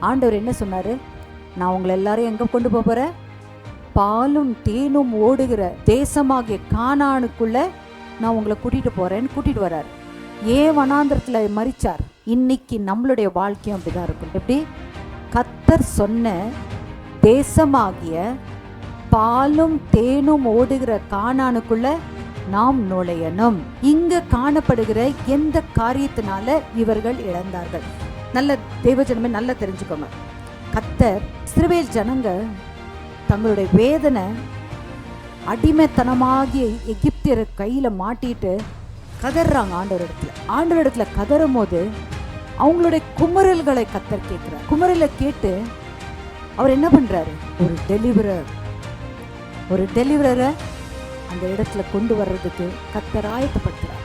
ஆண்டவர் என்ன சொன்னாரு? நான் உங்களை எல்லாரையும் எங்க கொண்டு போக பாலும் தேனும் ஓடுகிற தேசமாகிய கானானுக்குள்ள நான் உங்களை கூட்டிட்டு போறேன்னு கூட்டிட்டு வர்றாரு ஏன் வனாந்திரத்துல மறிச்சார் இன்னைக்கு நம்மளுடைய வாழ்க்கையும் அப்படிதான் இருக்கும். எப்படி? கத்தர் சொன்ன தேசமாகிய பாலும் தேனும் ஓடுகிற காணானுக்குள்ள நாம் நுழையணும். இங்க காணப்படுகிற எந்த காரியத்தினால இவர்கள் இழந்தார்கள்? நல்ல தேவஜனமே நல்லா தெரிஞ்சுக்கோங்க. கத்தர் சிறுவேல் ஜனங்க தங்களுடைய வேதனை அடிமைத்தனமாகிய எகிப்தியர் கையில் மாட்டிட்டு கதறாங்க ஆண்டவர் இடத்துல. ஆண்டவர் இடத்துல கதறும் போது அவங்களுடைய குமரல்களை கத்தர் கேட்குறார். குமரலை கேட்டு அவர் என்ன பண்ணுறாரு ஒரு டெலிவரர் ஒரு டெலிவரரை அந்த இடத்துல கொண்டு வர்றதுக்கு கத்தர் ஆயத்தப்படுத்துகிறார்